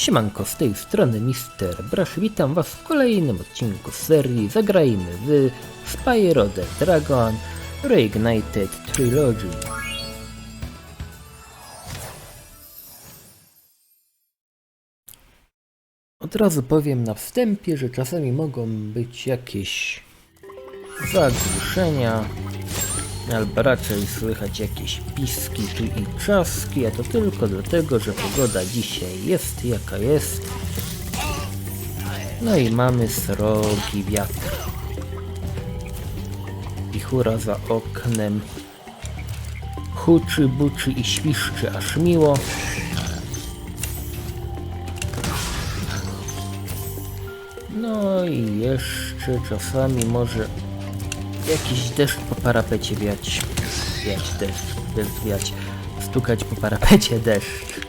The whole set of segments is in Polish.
Siemanko, z tej strony Mister Brash, witam was w kolejnym odcinku serii Zagrajmy w Spyro the Dragon Reignited Trilogy. Od razu powiem na wstępie, że czasami mogą być jakieś zagłuszenia, albo raczej słychać jakieś piski tu i trzaski, a to tylko dlatego, że pogoda dzisiaj jest jaka jest. No i mamy srogi wiatr. I hura za oknem. Huczy, buczy i świszczy aż miło. No i jeszcze czasami może jakiś deszcz po parapecie wiać. Wiać deszcz, deszcz wiać. Stukać po parapecie deszcz.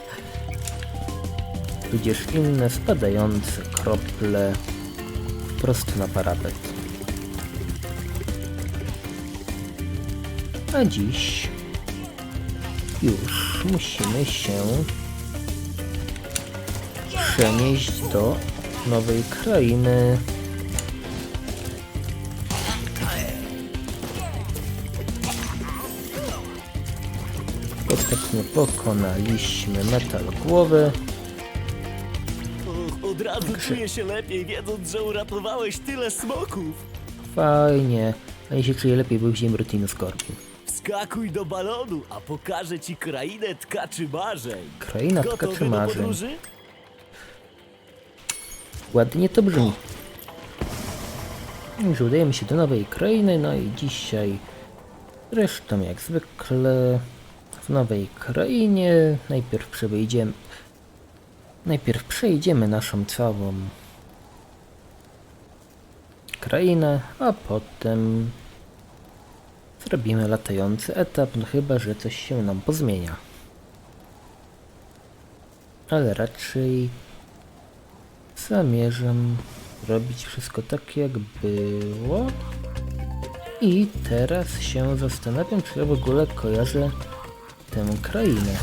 Tudzież inne spadające krople prosto na parapet. A dziś już musimy się przenieść do nowej krainy. Pokonaliśmy metal głowy. Och, od razu czuję się lepiej, wiedząc, że uratowałeś tyle smoków. Fajnie. A ja się czuję lepiej, bo wziąłem rutinu Scorpion. Wskakuj do balonu, a pokażę ci krainę tkaczy marzeń. Kraina Gotowy do marzeń. podróży? Ładnie to brzmi. Już udajemy się do nowej krainy, no i dzisiaj zresztą jak zwykle w nowej krainie najpierw przejdziemy najpierw przejdziemy naszą całą krainę, a potem zrobimy latający etap, no chyba, że coś się nam pozmienia. Ale raczej zamierzam robić wszystko tak jak było. I teraz się zastanawiam, czy ja w ogóle kojarzę tę krainę.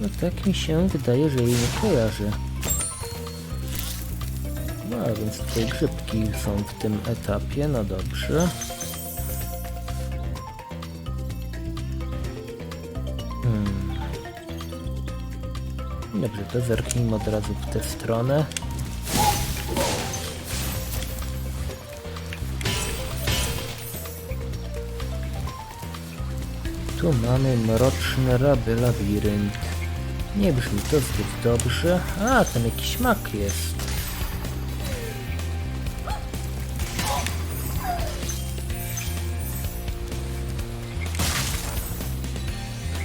No tak mi się wydaje, że jej nie kojarzę. No a więc tutaj grzybki są w tym etapie, no dobrze. Dobrze, to zerknijmy od razu w tę stronę. Tu mamy mroczny raby labirynt. Nie brzmi to zbyt dobrze. A, tam jakiś mak jest.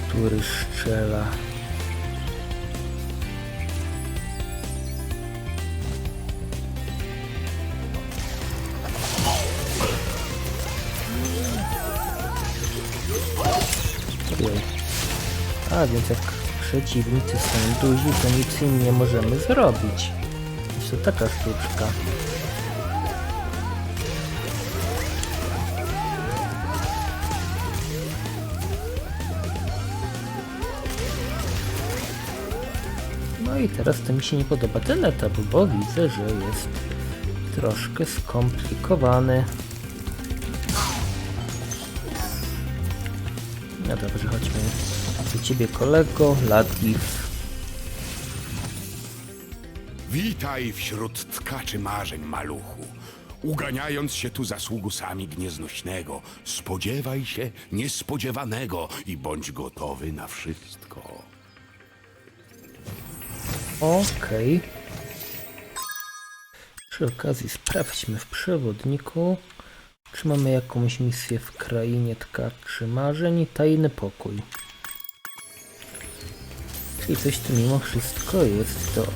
który strzela. A więc jak przeciwnicy są duzi, to nic im nie możemy zrobić. Jest to taka sztuczka. No i teraz to mi się nie podoba ten etap, bo widzę, że jest troszkę skomplikowany. Ciebie kolego, Latif. Witaj wśród tkaczy marzeń, maluchu. Uganiając się tu za sługusami gnieznośnego, spodziewaj się niespodziewanego i bądź gotowy na wszystko. Okej. Przy okazji sprawdźmy w przewodniku, czy mamy jakąś misję w krainie tkaczy marzeń i tajny pokój. Czyli coś tu mimo wszystko jest do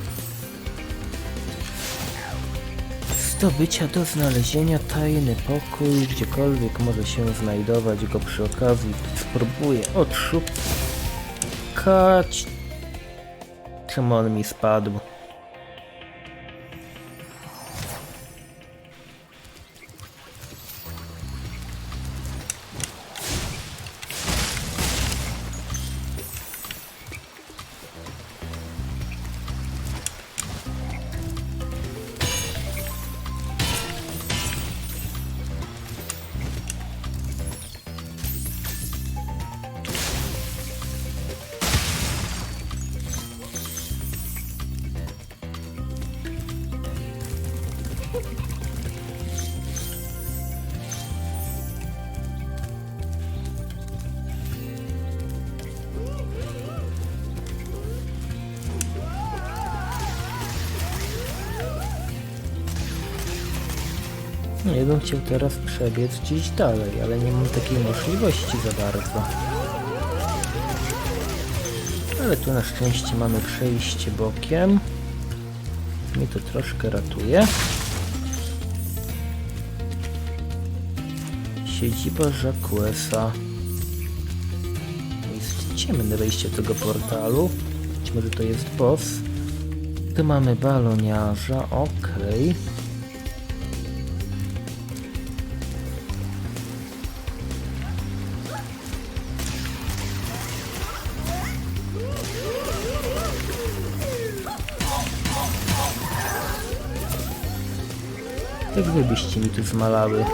zdobycia do znalezienia tajny pokój, gdziekolwiek może się znajdować go przy okazji. Spróbuję odszukać. Czemu on mi spadł? Bym chciał teraz przebiec gdzieś dalej, ale nie mam takiej możliwości za bardzo. Ale tu na szczęście mamy przejście bokiem. Mnie to troszkę ratuje. Siedziba Jacquesa. Jest ciemne wejście tego portalu. Być może to jest boss. Tu mamy baloniarza, okej. Jak wy byście mi tu zmalały?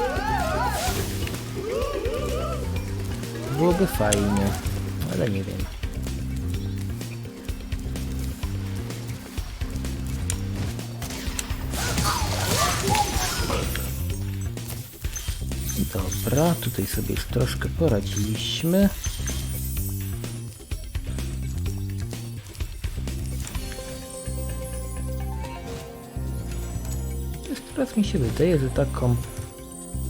Byłoby fajnie, ale nie wiem. Dobra, tutaj sobie już troszkę poradziliśmy. Teraz mi się wydaje, że taką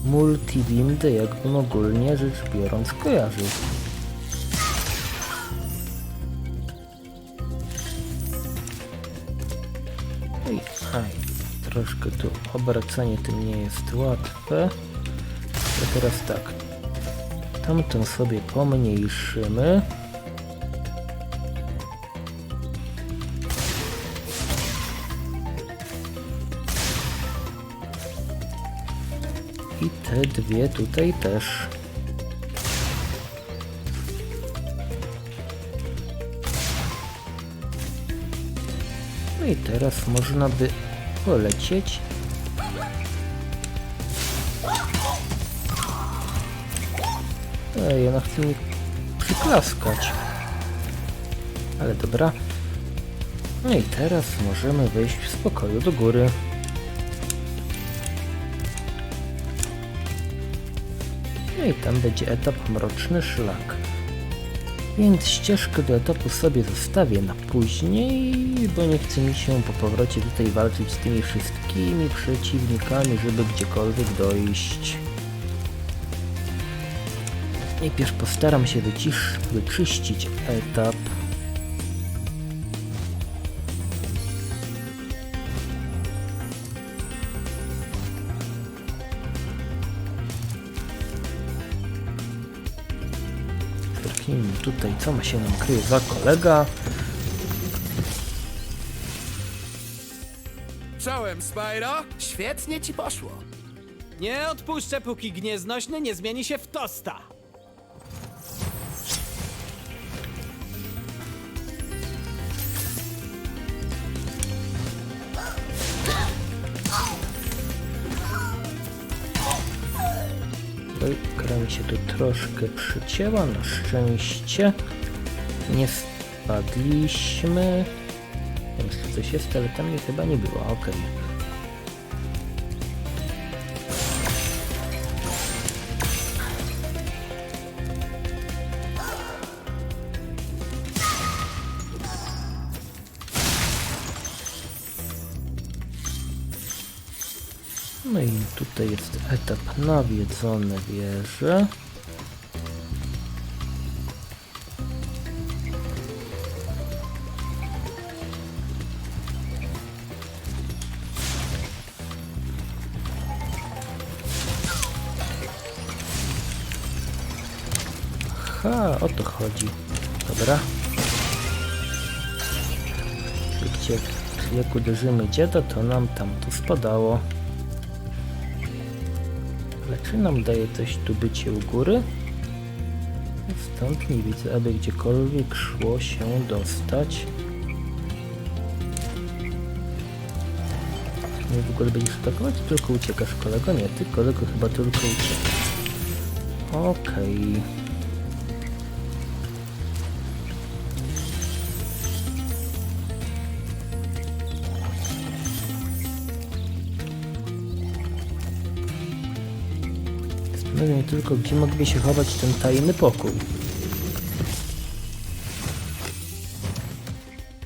multiwindę jakbym ogólnie rzecz biorąc kojarzył. Oj, aj, troszkę tu obracanie tym nie jest łatwe. To teraz tak. Tamtą sobie pomniejszymy. Te dwie tutaj też. No i teraz można by polecieć. Ej, ona chce mi przyklaskać. Ale dobra. No i teraz możemy wejść w spokoju do góry. I tam będzie etap Mroczny Szlak. Więc ścieżkę do etapu sobie zostawię na później, bo nie chce mi się po powrocie tutaj walczyć z tymi wszystkimi przeciwnikami, żeby gdziekolwiek dojść. Najpierw postaram się wycisz, wyczyścić etap. Tutaj, co ma się nam kryje za kolega. Czołem, Spyro! Świetnie ci poszło. Nie odpuszczę, póki gnieznośny nie zmieni się w tosta. Oj, się tu troszkę przycięła, na szczęście. Nie spadliśmy. Wiem, coś jest, ale tam mnie chyba nie było, okej. No i tutaj jest etap nawiedzone wieże. Ha, o to chodzi. Dobra. Gdzie, jak uderzymy dziada, to nam tam to spadało. Czy nam daje coś tu bycie u góry? Stąd nie widzę, aby gdziekolwiek szło się dostać. Nie w ogóle będziesz atakować, tylko uciekasz kolego? Nie, ty kolego chyba tylko uciekasz. Okej. Zastanawia mnie tylko, gdzie mógłby się chować ten tajny pokój.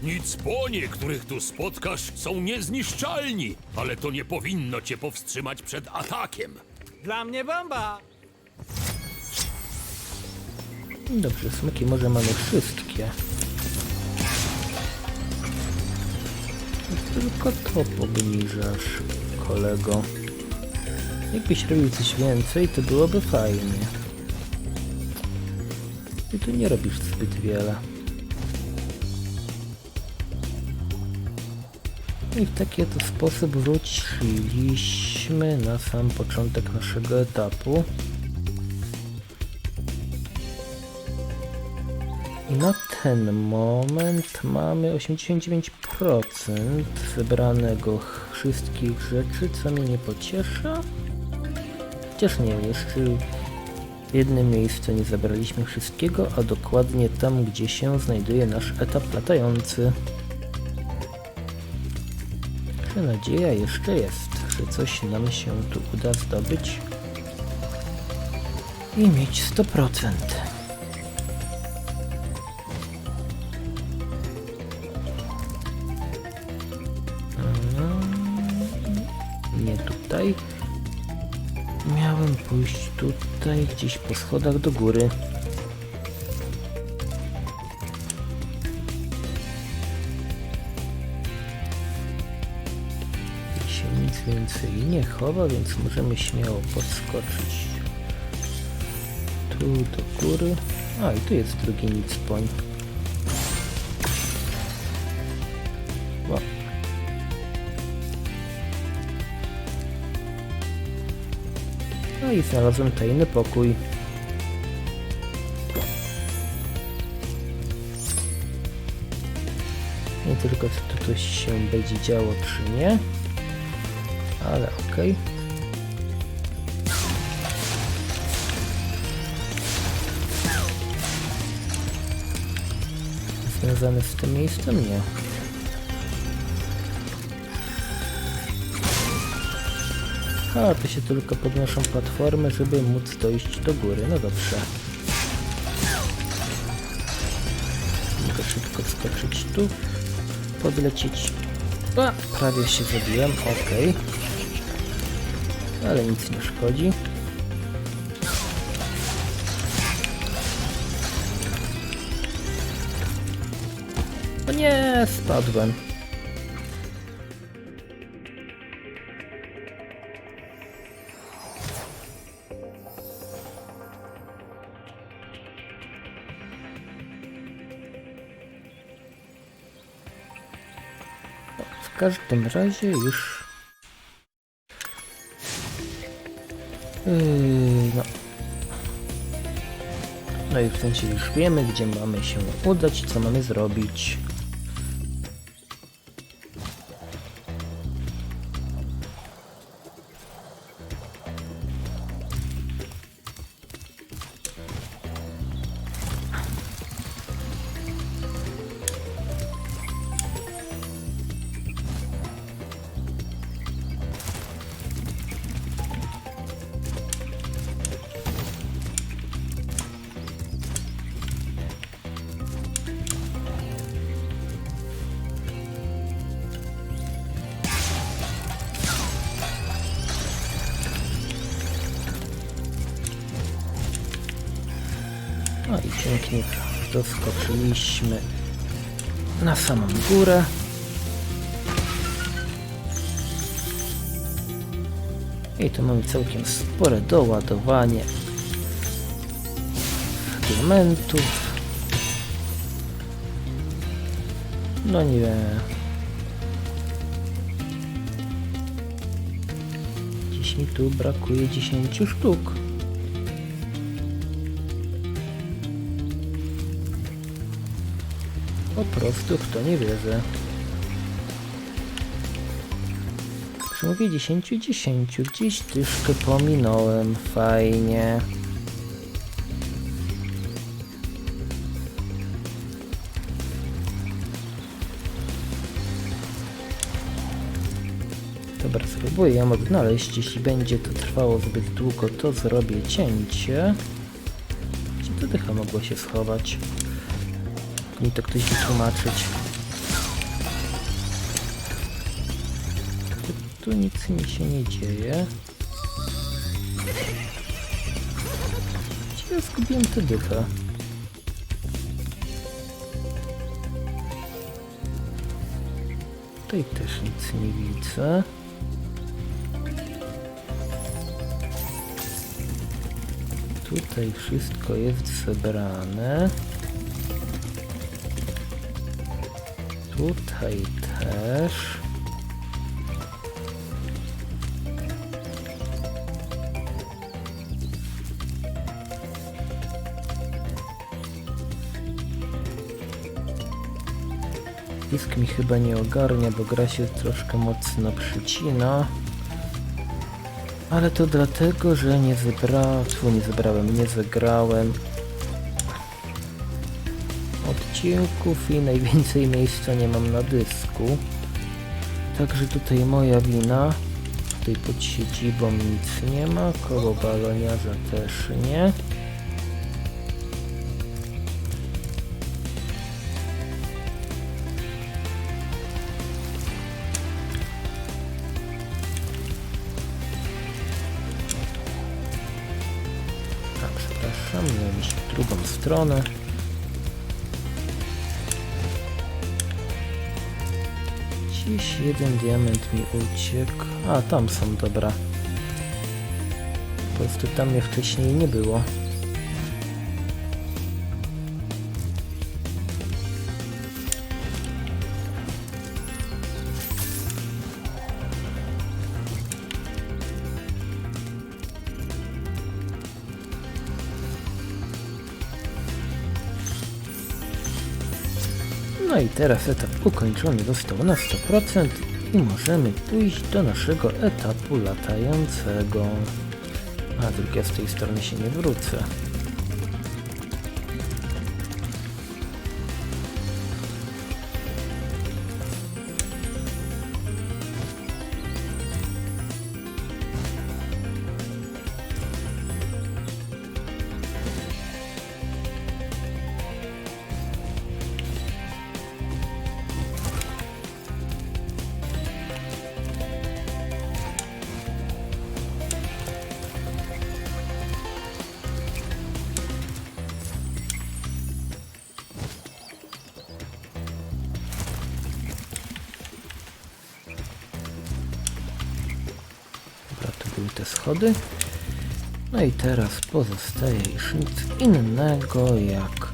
Nic Spodnie, których tu spotkasz, są niezniszczalni, ale to nie powinno cię powstrzymać przed atakiem. Dla mnie bomba! Dobrze, smoki może mamy wszystkie. Tylko to obniżasz, kolego. Jakbyś robił coś więcej, to byłoby fajnie. Ty tu nie robisz zbyt wiele. I w taki oto sposób wróciliśmy na sam początek naszego etapu. I na ten moment mamy 89% zebranego wszystkich rzeczy, co mnie nie pociesza. Chociaż nie, jeszcze w jednym miejscu nie zabraliśmy wszystkiego, a dokładnie tam, gdzie się znajduje nasz etap latający. Że nadzieja jeszcze jest, że coś nam się tu uda zdobyć i mieć 100%. Nie tutaj. Pójść tutaj, gdzieś po schodach do góry. Tu się nic więcej nie chowa, więc możemy śmiało podskoczyć tu do góry. A i tu jest drugi nic. No i znalazłem tajny pokój. Nie tylko czy tu się będzie działo, czy nie. Ale okej. Związany z tym miejscem? Nie. A, to się tylko podnoszą platformy, żeby móc dojść do góry. No dobrze. Mogę szybko wskoczyć tu. Podlecieć. A, prawie się zabiłem, ok. Ale nic nie szkodzi. O nie, spadłem. W każdym razie już... Yy, no. No i w sensie już wiemy, gdzie mamy się udać i co mamy zrobić. Pięknie doskoczyliśmy na samą górę. I tu mamy całkiem spore doładowanie diamentów. No nie. Gdzieś mi tu brakuje 10 sztuk. W to nie wierzę. Przy mówię 10 10, gdzieś tyszkę pominąłem, fajnie. Dobra, spróbuję ją odnaleźć. Jeśli będzie to trwało zbyt długo, to zrobię cięcie. Gdzie to dycha mogło się schować? mi to ktoś wytłumaczyć. Tu, tu nic mi się nie dzieje. Gdzie ja zgubiłem tę dychę? Tutaj też nic nie widzę. Tutaj wszystko jest zebrane. Tutaj też. Dysk mi chyba nie ogarnia, bo gra się troszkę mocno przycina. Ale to dlatego, że nie zebrałem, nie zebrałem, nie zagrałem odcinków i najwięcej miejsca nie mam na dysku. Także tutaj moja wina. Tutaj pod siedzibą nic nie ma, koło baloniarza też nie. A, przepraszam, miałem iść w drugą stronę. Gdzieś jeden diament mi uciekł. A, tam są, dobra. Po prostu tam mnie wcześniej nie było. No i teraz etap ukończony został na 100% i możemy pójść do naszego etapu latającego. A druga z tej strony się nie wrócę. Te schody. No i teraz pozostaje już nic innego jak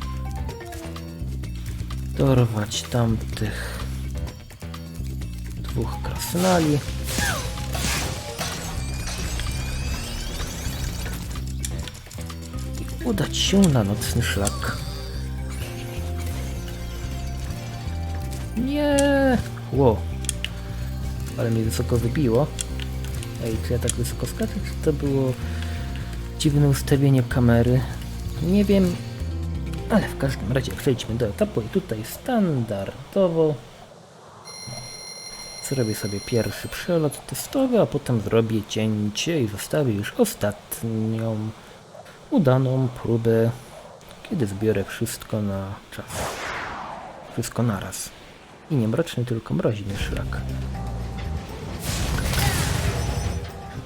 dorwać tamtych dwóch krasnali. I udać się na nocny szlak. Nie! Ło! Ale mnie wysoko wybiło. Ej, czy ja tak wysoko skaczę, czy to było dziwne ustawienie kamery? Nie wiem, ale w każdym razie przejdźmy do etapu i tutaj standardowo zrobię sobie pierwszy przelot testowy, a potem zrobię cięcie i zostawię już ostatnią udaną próbę, kiedy zbiorę wszystko na czas. Wszystko naraz. I nie mroczny, tylko mroźny szlak.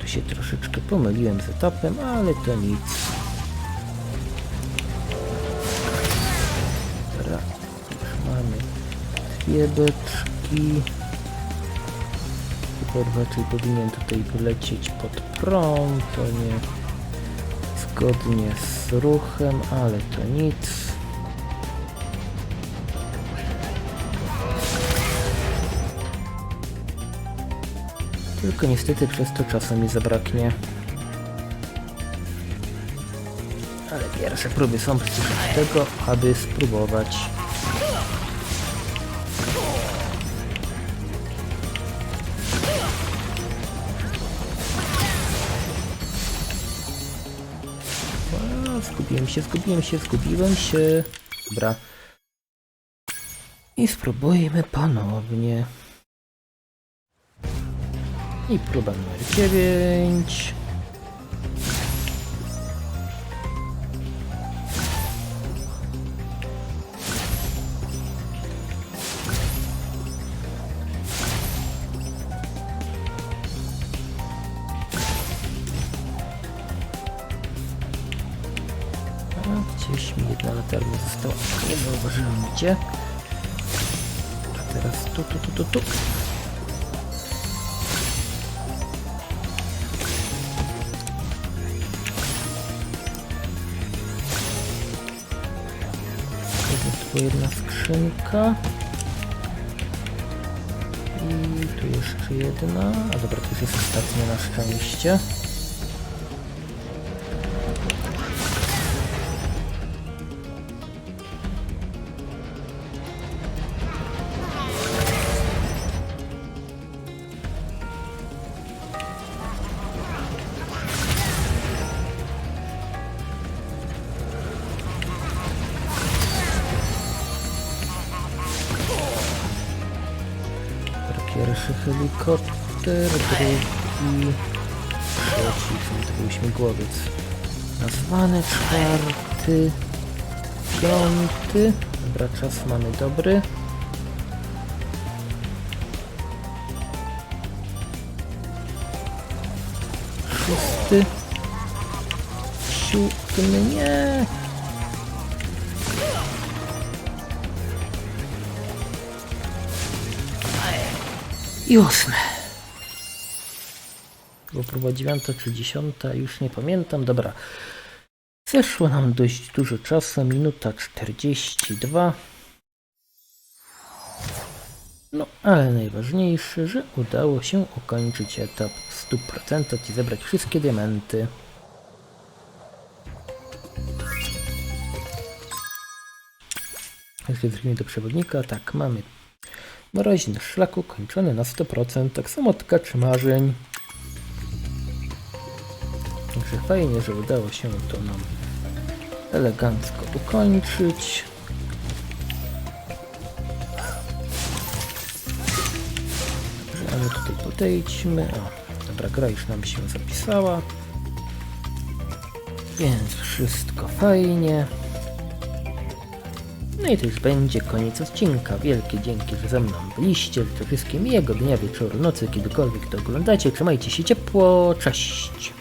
Się troszeczkę pomyliłem z etapem, ale to nic. Dobra, już mamy dwie beczki. Chyba raczej powinien tutaj wylecieć pod prąd, to nie zgodnie z ruchem, ale to nic. Tylko niestety przez to czasu mi zabraknie. Ale pierwsze próby są przecież tego, aby spróbować. A, zgubiłem się, zgubiłem się, zgubiłem się. Dobra. I spróbujmy ponownie. I próba numer 9. Gdzieś mi jedna latarnia. Nie wyobrażam. A teraz tu, tu, tu, tu, tu. Tu jedna skrzynka. I tu jeszcze jedna. A dobra, to już jest ostatnia na szczęście. Helikopter, drugi, to był śmigłowiec. Nazwany czwarty, piąty. Dobra, czas mamy dobry. Szósty, siódmy, nie. I ósmy. Bo próba dziewiąta czy dziesiąta, już nie pamiętam. Dobra. Zeszło nam dość dużo czasu, minuta 42. No, ale najważniejsze, że udało się ukończyć etap w 100% i zebrać wszystkie diamenty. Jeśli wrócimy do przewodnika, tak, mamy Mroźny szlak ukończony na 100%, tak samo tkaczy marzeń. Także fajnie, że udało się to nam elegancko ukończyć. Dobrze, ale tutaj podejdźmy. O, dobra, gra już nam się zapisała. Więc wszystko fajnie. No i to już będzie koniec odcinka. Wielkie dzięki, że ze mną byliście. Życzę wszystkim miłego dnia, wieczoru, nocy, kiedykolwiek to oglądacie. Trzymajcie się ciepło. Cześć!